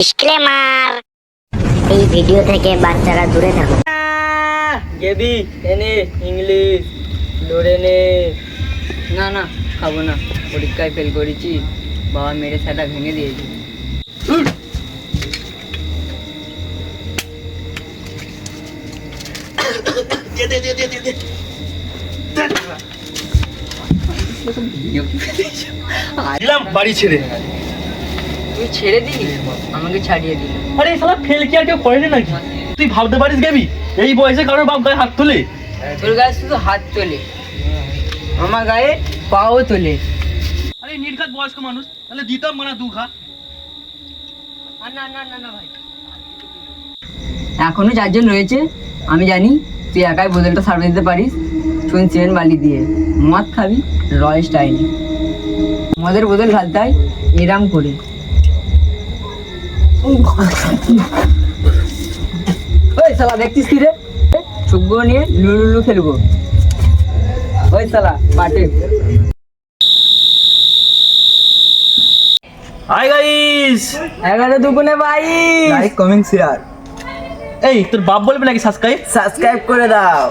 Disclaimer. এই video থেকে বাচ্চারা দূরে থাকুন গেবি এনে ইংলিশ লড়ে নে। না না খাব না। পরীক্ষায় ফেল করেছি। বাবা মেরে সেটা ভেঙে দিয়েছে। বাড়ি ছেড়ে। তুই ছেড়ে দিলি আমাকে ছাড়িয়ে দিলি। আরে শালা ফেল কি আর কেউ করেনি নাকি? তুই ভাবতে পারিস গেবি এই বয়সে কারোর বাপ গায়ে হাত তোলে? তোর গায়ে শুধু হাত তোলে আমার গায়ে পাও তোলে। আরে নির্ঘাত বয়স্ক মানুষ তাহলে দিতাম মানে দু না না না না ভাই। এখনও চারজন রয়েছে আমি জানি তুই একাই বোতলটা সার্ভিস দিতে পারিস শুন চেন বালি দিয়ে। মদ খাবি রয় স্টাইলে। মদের বোতল ঢালতে হয় এরাম করে। ওই শালা দেখছিস কি রে? চুপবো নিয়ে লুলুলু খেলব। ওই শালা পাটে হাই গাইস এগারো দুগুনে ভাই লাইক কমেন্ট শেয়ার এই তোর বাপ বলবে নাকি সাবস্ক্রাইব সাবস্ক্রাইব করে দাও।